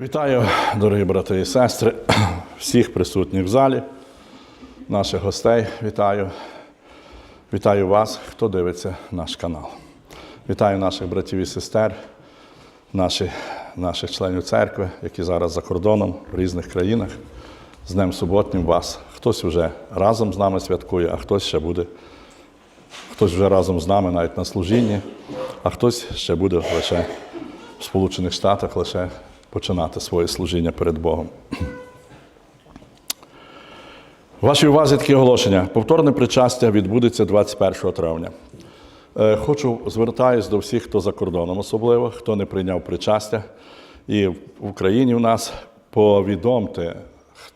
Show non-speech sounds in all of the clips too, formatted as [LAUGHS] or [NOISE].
Вітаю, дорогі брати і сестри, всіх присутніх в залі, наших гостей вітаю. Вітаю вас, хто дивиться наш канал. Вітаю наших братів і сестер, наші, наших членів церкви, які зараз за кордоном в різних країнах. З Днем суботнім вас. Хтось вже разом з нами святкує, а хтось ще буде, хтось вже разом з нами навіть на служінні, а хтось ще буде лише в Сполучених Штатах лише починати своє служіння перед Богом. Вашій увазі таке оголошення. Повторне причастя відбудеться 21 травня. Е, Хочу звертаюсь до всіх, хто за кордоном, особливо, хто не прийняв причастя. І в Україні у нас повідомте,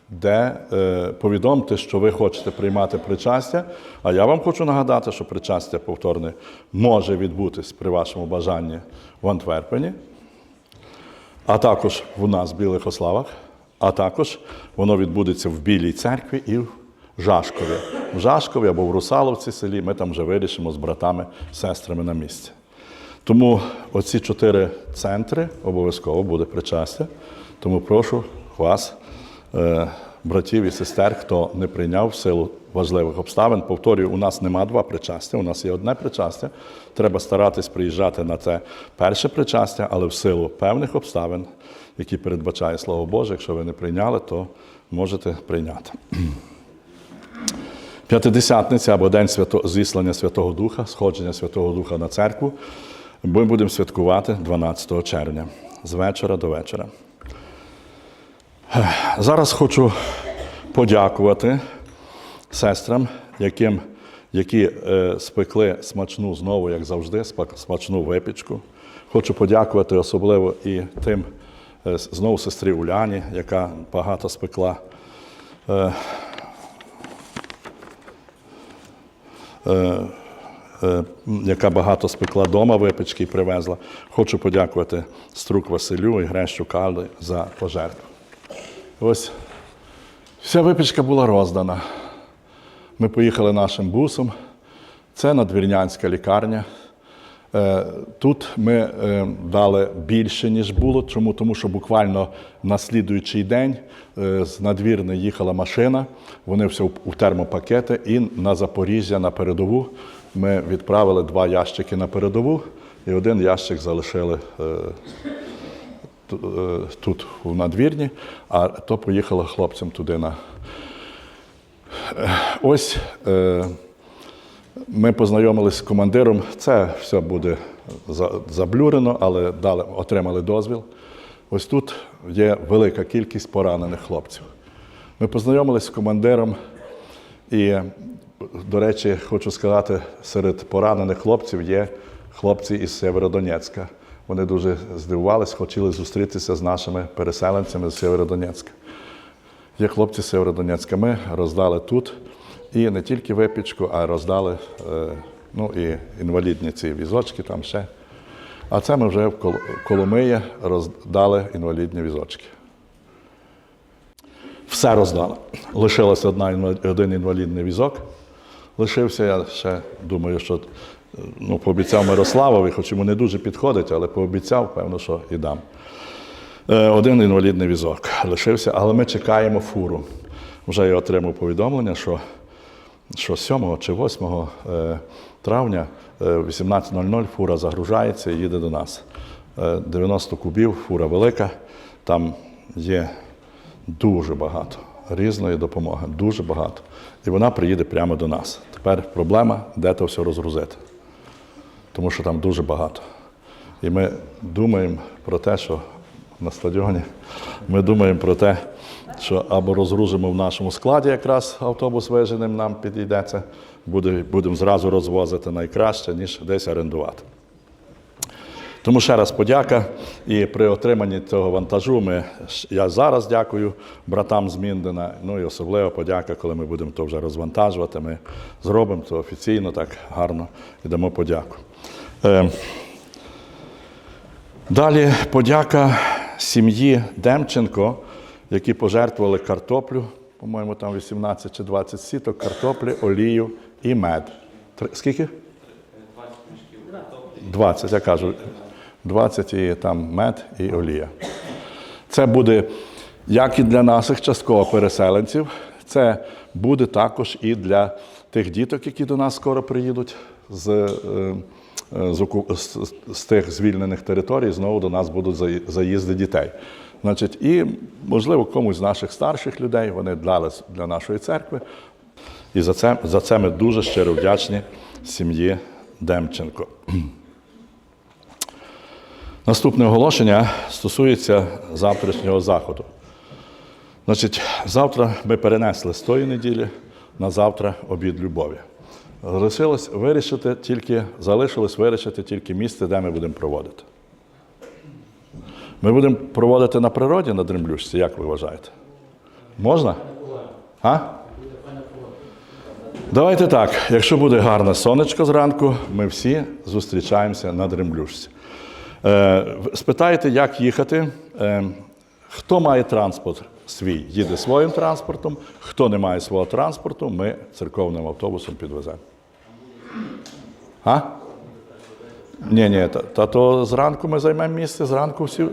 де е, повідомте, що ви хочете приймати причастя. А я вам хочу нагадати, що причастя повторне може відбутись при вашому бажанні в Антверпені, а також у нас в Білих Ославах, а також воно відбудеться в Білій церкві і в Жашкові. В Жашкові або в Русаловці селі ми там вже вирішимо з братами, сестрами на місці. Тому оці чотири центри обов'язково буде причастя. Тому прошу вас, е, братів і сестер, хто не прийняв в силу важливих обставин. Повторюю, у нас нема два причастя, у нас є одне причастя. Треба старатись приїжджати на це перше причастя, але в силу певних обставин, які передбачає Слово Боже, якщо ви не прийняли, то можете прийняти. П'ятидесятниця або День свято... зіслання Святого Духа, сходження Святого Духа на церкву. Ми будемо святкувати 12 червня з вечора до вечора. Зараз хочу подякувати сестрам, яким, які е, спекли смачну знову, як завжди, смачну випічку. Хочу подякувати особливо і тим, е, знову сестрі Уляні, яка багато спекла. Е, е, яка багато спекла дома випічки і привезла. Хочу подякувати Струк Василю і Грещу Калли за пожертву. Ось вся випічка була роздана. Ми поїхали нашим бусом. Це надвірнянська лікарня. Е, Тут ми е, дали більше, ніж було. Чому? Тому що буквально на слідуючий день е, з надвірни їхала машина, вони все у термопакети, і на Запоріжжя на передову ми відправили два ящики на передову, і один ящик залишили тут, у надвірні, а то поїхало хлопцям туди на. Е, Ось. е, ми познайомилися з командиром. Це все буде заблюрено, але дали, отримали дозвіл. Ось тут є велика кількість поранених хлопців. Ми познайомилися з командиром, і, до речі, хочу сказати, серед поранених хлопців є хлопці із Сєвєродонецька. Вони дуже здивувалися, хотіли зустрітися з нашими переселенцями з Сєвєродонецька. Є хлопці з Сєвєродонецька. Ми роздали тут і не тільки випічку, а роздали е, ну, і інвалідні ці візочки там ще. А це ми вже в Кол- Коломиї роздали інвалідні візочки. Все роздали. Інва- один інвалідний візок. Лишився, я ще думаю, що ну, пообіцяв Мирославові, хоч йому не дуже підходить, але пообіцяв, певно, що і дам. Е, Один інвалідний візок лишився, але ми чекаємо фуру. Вже я отримав повідомлення, що, що 7 чи 8 е, травня е, 18.00 фура загружається і їде до нас. Е, 90 кубів, фура велика, там є дуже багато різної допомоги, дуже багато. І вона приїде прямо до нас. Тепер проблема, де то все розгрузити. Тому що там дуже багато. І ми думаємо про те, що на стадіоні ми думаємо про те, що або розгрузимо в нашому складі якраз автобус виженим, нам підійдеться, будемо зразу розвозити найкраще, ніж десь орендувати. Тому ще раз подяка. І при отриманні цього вантажу ми, я зараз дякую братам з Міндена. Ну і особливо подяка, коли ми будемо то вже розвантажувати. Ми зробимо це офіційно, так гарно і дамо подяку. Е, Далі подяка сім'ї Демченко, які пожертвували картоплю, по-моєму, там 18 чи 20 сіток, картоплі, олію і мед. Три- Скільки? 20, я кажу. 20 і там мед і олія. Це буде як і для наших частково переселенців, це буде також і для тих діток, які до нас скоро приїдуть з, е, е, з, з, з тих звільнених територій, знову до нас будуть заїзди дітей. Значить, і, можливо, комусь з наших старших людей вони дали для нашої церкви. І за це, за це ми дуже щиро вдячні сім'ї Демченко. Наступне оголошення стосується завтрашнього заходу. Значить, завтра ми перенесли з тої неділі на завтра обід любові. Залишилось вирішити тільки, залишилось вирішити тільки місце, де ми будемо проводити. Ми будемо проводити на природі на Дремблющці, як ви вважаєте? Можна? А? Давайте так. Якщо буде гарне сонечко зранку, ми всі зустрічаємося на Дремблющці. Е, спитаєте, як їхати. Е, хто має транспорт свій, їде своїм транспортом. Хто не має свого транспорту, ми церковним автобусом підвеземо. А? Ні, ні, та, та то зранку ми займемо місце, зранку всі в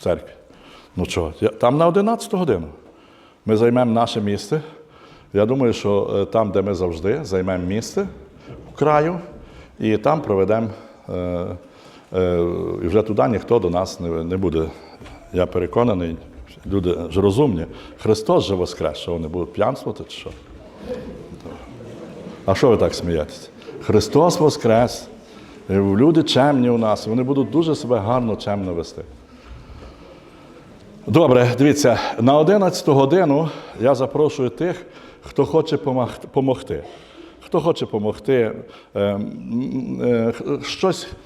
церкві. Ну чого, там на 11 годину. Ми займемо наше місце. Я думаю, що е, там, де ми завжди, займемо місце в краю, і там проведемо. Е, і вже туди ніхто до нас не, буде. Я переконаний, люди ж розумні. Христос же воскрес, що вони будуть п'янствувати чи що? А що ви так смієтесь? Христос воскрес. Е, Люди чемні у нас, вони будуть дуже себе гарно чемно вести. Добре, дивіться, на 11 годину я запрошую тих, хто хоче допомогти. Хто хоче допомогти, щось, е,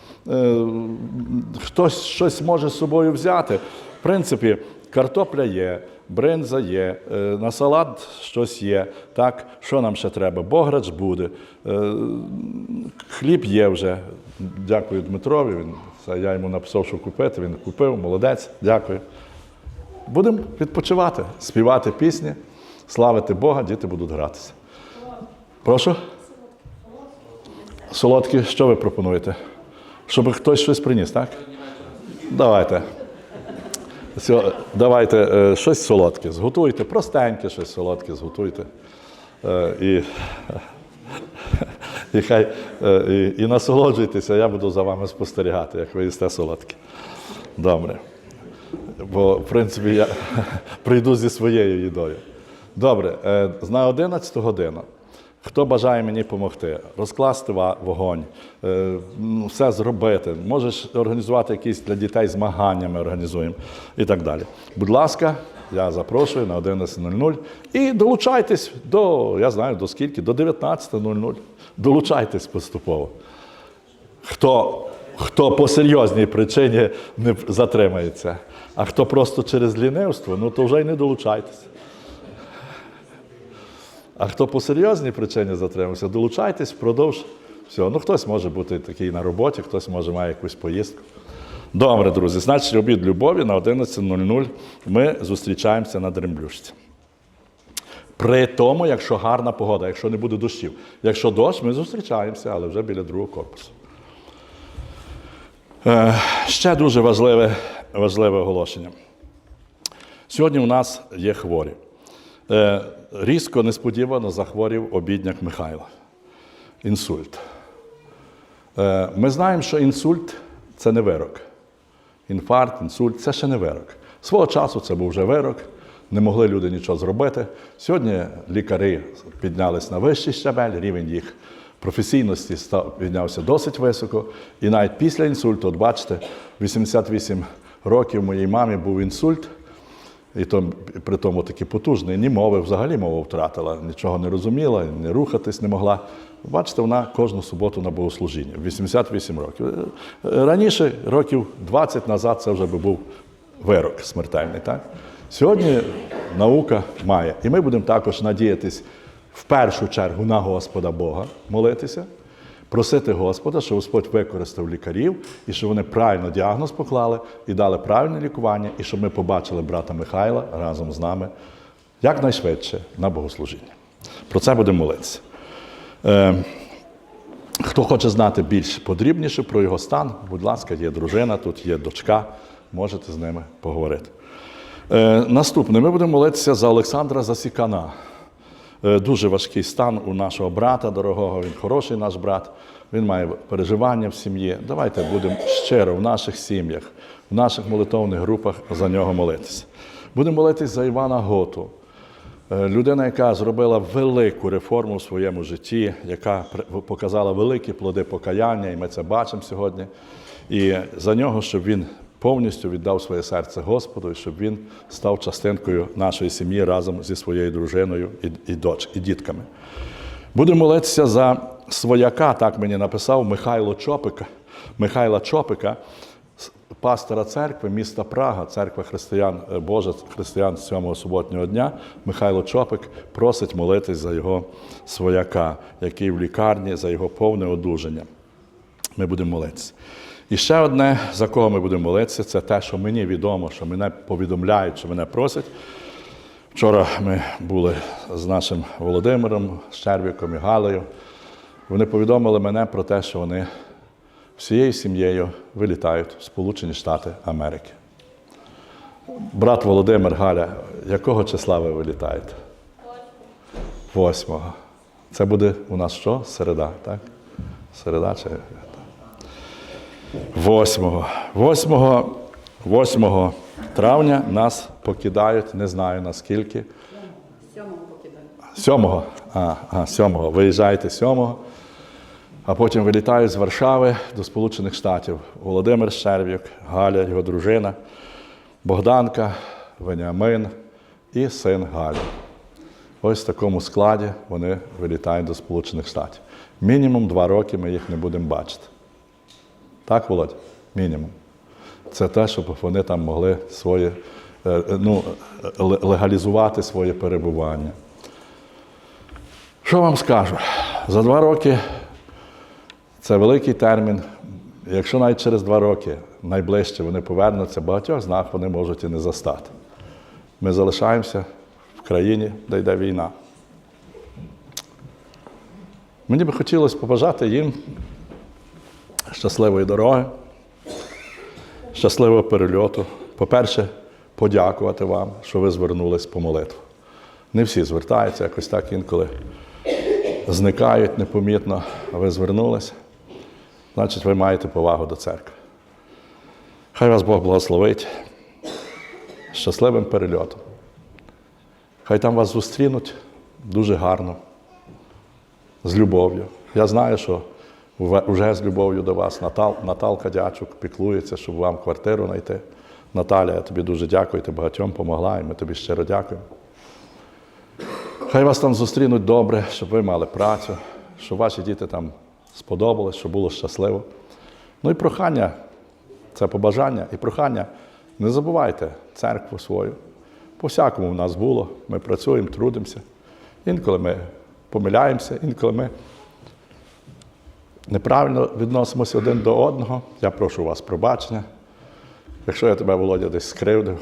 хтось щось може з собою взяти. В принципі, картопля є, бринза є, е, на салат щось є. Так, що нам ще треба? Бограч буде, е, хліб є вже. Дякую Дмитрові. Він, це я йому написав, що купити. Він купив, молодець, дякую. Будемо відпочивати, співати пісні, славити Бога, діти будуть гратися. Прошу? Солодкі, що ви пропонуєте? Щоб хтось щось приніс, так? Давайте. Давайте е, щось солодке зготуйте, простеньке щось солодке зготуйте. Е, І, [LAUGHS] і хай е, і, і насолоджуйтеся, я буду за вами спостерігати, як ви їсте солодке. Добре. Бо, в принципі, я [LAUGHS] прийду зі своєю їдою. Добре, на 11 годину. Хто бажає мені допомогти, розкласти вогонь, е, ну, все зробити, можеш організувати якісь для дітей змагання, ми організуємо і так далі. Будь ласка, я запрошую на 11.00 і долучайтесь до, я знаю, до скільки, до 19.00. Долучайтесь поступово. Хто, хто по серйозній причині не затримається, а хто просто через лінивство, ну то вже й не долучайтеся. А хто по серйозній причині затримався, долучайтесь впродовж всього. Ну, хтось може бути такий на роботі, хтось може має якусь поїздку. Добре, друзі, значить, обід любові на 11.00 ми зустрічаємося на Дремблюшці. При тому, якщо гарна погода, якщо не буде дощів. Якщо дощ, ми зустрічаємося, але вже біля другого корпусу. Е, ще дуже важливе, важливе оголошення. Сьогодні у нас є хворі. Е, різко, несподівано захворів обідняк Михайло. Інсульт. Е, ми знаємо, що інсульт це не вирок. Інфаркт, інсульт це ще не вирок. Свого часу це був вже вирок, не могли люди нічого зробити. Сьогодні лікарі піднялись на вищий щабель, рівень їх професійності став, піднявся досить високо. І навіть після інсульту, от бачите, 88 років моїй мамі був інсульт. І то, при тому такий потужний, ні мови, взагалі мову втратила, нічого не розуміла, не рухатись не могла. Бачите, вона кожну суботу на богослужіння, 88 років. Е, Раніше, років 20 назад, це вже би був вирок смертельний. Так? Сьогодні наука має. І ми будемо також надіятись в першу чергу на Господа Бога, молитися, просити Господа, щоб Господь використав лікарів і щоб вони правильно діагноз поклали і дали правильне лікування, і щоб ми побачили брата Михайла разом з нами якнайшвидше на богослужіння. Про це будемо молитися. Е, Хто хоче знати більш подрібніше про його стан, будь ласка, є дружина, тут є дочка, можете з ними поговорити. Е, наступне, ми будемо молитися за Олександра Засікана. Е, дуже важкий стан у нашого брата дорогого. Він хороший наш брат, він має переживання в сім'ї. Давайте будемо щиро в наших сім'ях, в наших молитовних групах за нього молитися. Будемо молитися за Івана Готу. Е, Людина, яка зробила велику реформу в своєму житті, яка показала великі плоди покаяння, і ми це бачимо сьогодні. І за нього, щоб він повністю віддав своє серце Господу, щоб він став частинкою нашої сім'ї разом зі своєю дружиною і, і, доч, і дітками. Будемо молитися за свояка, так мені написав Михайло Чопика, Михайла Чопика, пастора церкви міста Прага, церква християн е, Божа, християн сьомого суботнього дня. Михайло Чопик просить молитись за його свояка, який в лікарні, за його повне одужання. Ми будемо молитися. І ще одне, за кого ми будемо молитися, це те, що мені відомо, що мене повідомляють, що мене просять. Вчора ми були з нашим Володимиром, Щербіком і Галею. Вони повідомили мене про те, що вони всією сім'єю вилітають в Сполучені Штати Америки. Брат Володимир, Галя, якого числа ви вилітаєте? Восьмого. Це буде у нас що? Середа, так? Середа чи Восьмого. Восьмого, 8 травня нас покидають, не знаю наскільки. Сьомому покидаю. Сьомого. А, а, сьомого. Виїжджаєте сьомого, а потім вилітають з Варшави до Сполучених Штатів. Володимир Щербік, Галя, його дружина, Богданка, Веніамин і син Галі. Ось в такому складі вони вилітають до Сполучених Штатів. Мінімум два роки ми їх не будемо бачити. Так, Володь? Мінімум. Це те, щоб вони там могли своє, е, е, ну, е, легалізувати своє перебування. Що вам скажу? За два роки це великий термін. Якщо навіть через два роки найближче вони повернуться, багатьох з вони можуть і не застати. Ми залишаємося в країні, де йде війна. Мені би хотілося побажати їм щасливої дороги, щасливого перельоту. По-перше, подякувати вам, що ви звернулись по молитву. Не всі звертаються, якось так інколи зникають непомітно, а ви звернулися. Значить, ви маєте повагу до церкви. Хай вас Бог благословить щасливим перельотом. Хай там вас зустрінуть дуже гарно, з любов'ю. Я знаю, що вже з любов'ю до вас Натал, Наталка Дячук піклується, щоб вам квартиру знайти. Наталя, я тобі дуже дякую, ти багатьом допомогла, і ми тобі щиро дякуємо. Хай вас там зустрінуть добре, щоб ви мали працю, щоб ваші діти там сподобались, щоб було щасливо. Ну і прохання, це побажання і прохання. Не забувайте церкву свою. По всякому в нас було. Ми працюємо, трудимося. Інколи ми помиляємося, інколи ми неправильно відносимося один до одного. Я прошу вас пробачення. Якщо я тебе, Володя, десь скривдив.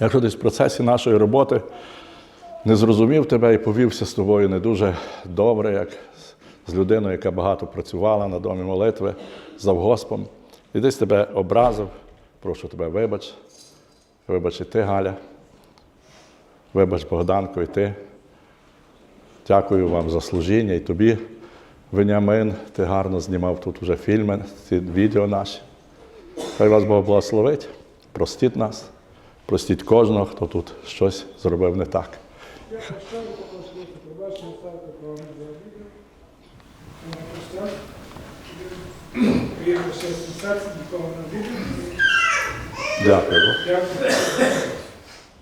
Якщо десь в процесі нашої роботи не зрозумів тебе і повівся з тобою не дуже добре, як з людиною, яка багато працювала на домі молитви завгоспом, і десь тебе образив, прошу тебе, вибач. Вибач і ти, Галя. Вибач, Богданко, і ти. Дякую вам за служіння і тобі, Веніамин. Ти гарно знімав тут вже фільми, ці відео наші. Хай вас Бог благословить, простіть нас, простіть кожного, хто тут щось зробив не так. Дякую.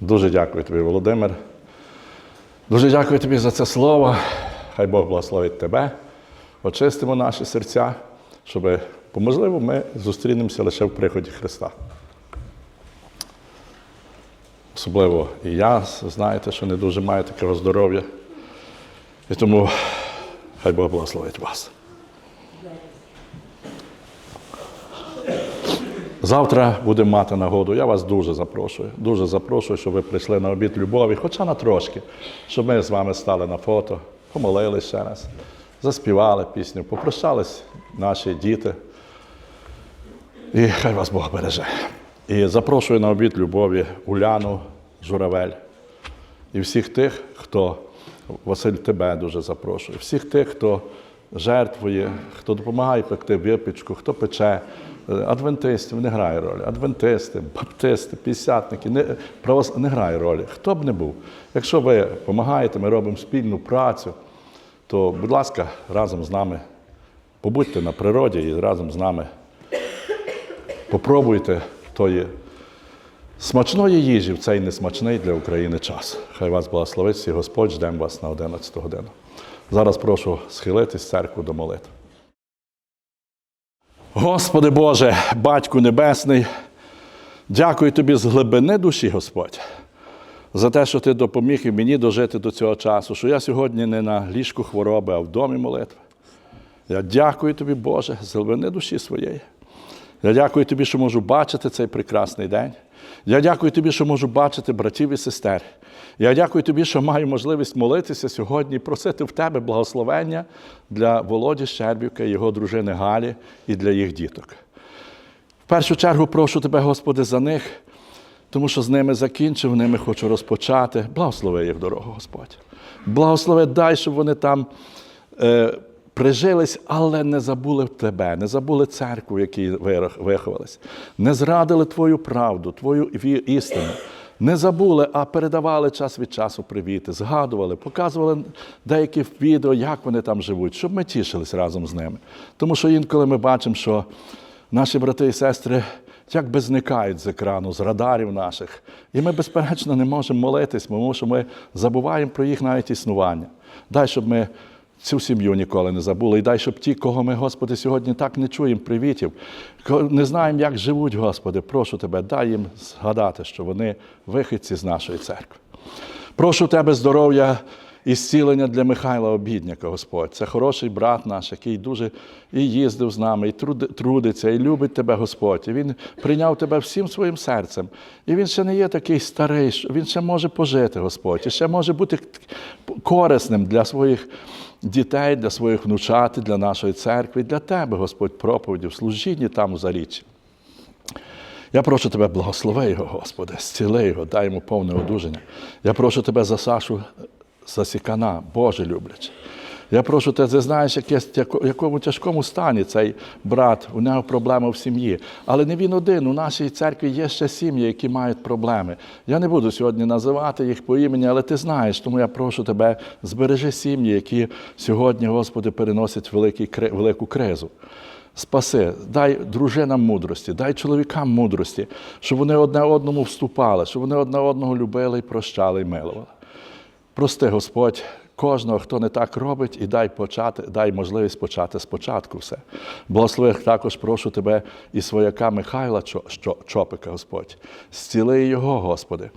Дуже дякую тобі, Володимир. Дуже дякую тобі за це слово. Хай Бог благословить тебе. Очистимо наші серця, щоб, по можливо, ми зустрінемося лише в приході Христа. Особливо і я, знаєте, що не дуже маю такого здоров'я. І тому хай Бог благословить вас. Завтра будемо мати нагоду. Я вас дуже запрошую. Дуже запрошую, щоб ви прийшли на обід любові, хоча на трошки, щоб ми з вами стали на фото, помолились ще раз, заспівали пісню, попрощались наші діти. І хай вас Бог береже. І запрошую на обід любові Уляну Журавель і всіх тих, хто Василь тебе дуже запрошує, всіх тих, хто жертвує, хто допомагає пекти випічку, хто пече. Е, Адвентистів не грає ролі. Адвентисти, баптисти, п'ятдесятники не, правос... не грає ролі. Хто б не був. Якщо ви допомагаєте, ми робимо спільну працю, то, будь ласка, разом з нами побудьте на природі і разом з нами попробуйте тої смачної їжі в цей несмачний для України час. Хай вас благословить всі Господь, ждемо вас на 11 годину. Зараз прошу схилитись церкву до молитви. Господи Боже, Батьку Небесний, дякую Тобі з глибини душі, Господь, за те, що Ти допоміг і мені дожити до цього часу, що я сьогодні не на ліжку хвороби, а в домі молитви. Я дякую тобі, Боже, з глибини душі своєї. Я дякую тобі, що можу бачити цей прекрасний день. Я дякую тобі, що можу бачити братів і сестер. Я дякую тобі, що маю можливість молитися сьогодні і просити в тебе благословення для Володі Щербівка, його дружини Галі і для їх діток. В першу чергу прошу тебе, Господи, за них, тому що з ними закінчив, ними хочу розпочати. Благослови їх дорогу, Господь. Благослови, дай, щоб вони там е, прижились, але не забули тебе, не забули церкву, в якій виховались, не зрадили Твою правду, Твою істину. Не забули, а передавали час від часу привіти, згадували, показували деякі відео, як вони там живуть, щоб ми тішились разом з ними. Тому що інколи ми бачимо, що наші брати і сестри якби зникають з екрану, з радарів наших. І ми, безперечно, не можемо молитись, тому що ми забуваємо про їх навіть існування. Дай, щоб ми цю сім'ю ніколи не забули. І дай, щоб ті, кого ми, Господи, сьогодні так не чуємо привітів, не знаємо, як живуть, Господи, прошу Тебе, дай їм згадати, що вони вихідці з нашої церкви. Прошу Тебе здоров'я і зцілення для Михайла Обідняка, Господь. Це хороший брат наш, який дуже і їздив з нами, і трудиться, і любить Тебе, Господь. І він прийняв Тебе всім своїм серцем. І він ще не є такий старий, що він ще може пожити, Господь, і ще може бути корисним для своїх дітей, для своїх внучат, для нашої церкви, для Тебе, Господь, проповіді в служінні там у заріччі. Я прошу тебе, благослови його, Господи, зціли його, дай йому повне одужання. Я прошу тебе за Сашу Засікана, Боже люблячи. Я прошу тебе, ти знаєш, в якому тяжкому стані цей брат, у нього проблеми в сім'ї. Але не він один. У нашій церкві є ще сім'ї, які мають проблеми. Я не буду сьогодні називати їх по імені, але ти знаєш, тому я прошу тебе, збережи сім'ї, які сьогодні, Господи, переносять великий, велику кризу. Спаси, дай дружинам мудрості, дай чоловікам мудрості, щоб вони одне одному вступали, щоб вони одне одного любили і прощали і милували. Прости, Господь, кожного, хто не так робить, і дай почати, дай можливість почати спочатку все. Благослови також прошу тебе і свояка Михайла Чопика, Господь. Зціли його, Господи.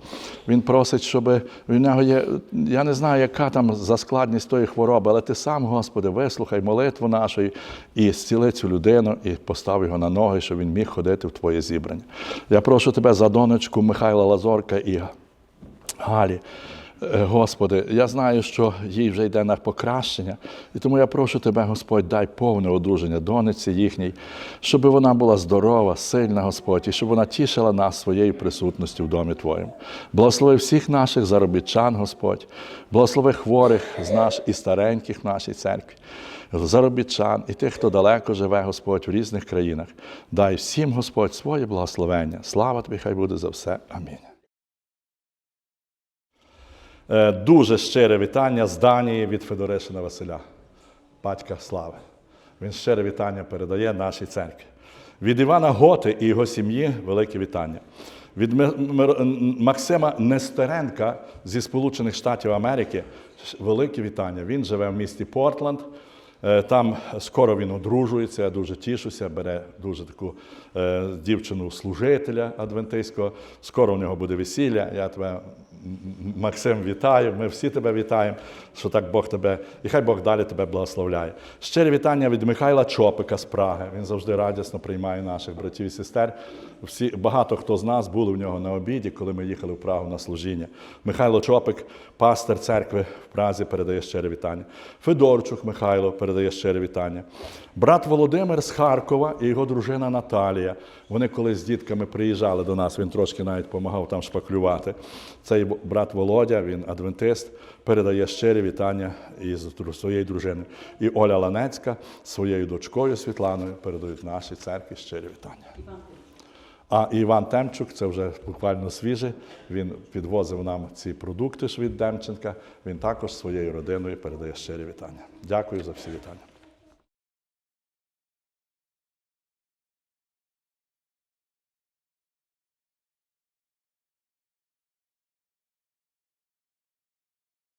Він просить, щоб в нього є, я не знаю, яка там за складність тої хвороби, але ти сам, Господи, вислухай молитву нашу і зціли цю людину і постав його на ноги, щоб він міг ходити в Твоє зібрання. Я прошу тебе за донечку Михайла Лазорка і Галі. Е, Господи, я знаю, що їй вже йде на покращення, і тому я прошу Тебе, Господь, дай повне одруження донеці їхній, щоб вона була здорова, сильна, Господь, і щоб вона тішила нас своєю присутністю в домі Твоєму. Благослови всіх наших заробітчан, Господь, благослови хворих з наш і стареньких в нашій церкві, заробітчан і тих, хто далеко живе, Господь, в різних країнах. Дай всім, Господь, своє благословення. Слава Тобі, хай буде за все. Амінь. Е, Дуже щире вітання з Данії від Федоришина Василя, батька Слави. Він щире вітання передає нашій церкві. Від Івана Готи і його сім'ї велике вітання. Від Максима Нестеренка зі Сполучених Штатів Америки велике вітання. Він живе в місті Портленд. Е, Там скоро він одружується, я дуже тішуся, бере дуже таку е, дівчину служителя адвентистського. Скоро у нього буде весілля. Я тебе Максим, вітаю. Ми всі тебе вітаємо, що так Бог тебе, і хай Бог далі тебе благословляє. Щирі вітання від Михайла Чопика з Праги. Він завжди радісно приймає наших братів і сестер. Всі, багато хто з нас були в нього на обіді, коли ми їхали в Прагу на служіння. Михайло Чопик, пастир церкви в Празі, передає щире вітання. Федорчук Михайло передає щире вітання. Брат Володимир з Харкова і його дружина Наталія. Вони колись з дітками приїжджали до нас, він трошки навіть допомагав там шпаклювати. Цей брат Володя, він адвентист, передає щирі вітання із дру- своєю дружиною. І Оля Ланецька своєю дочкою Світланою передають нашій церкві щирі вітання. А Іван Темчук, це вже буквально свіже. Він підвозив нам ці продукти від Демченка. Він також своєю родиною передає щирі вітання. Дякую за всі вітання.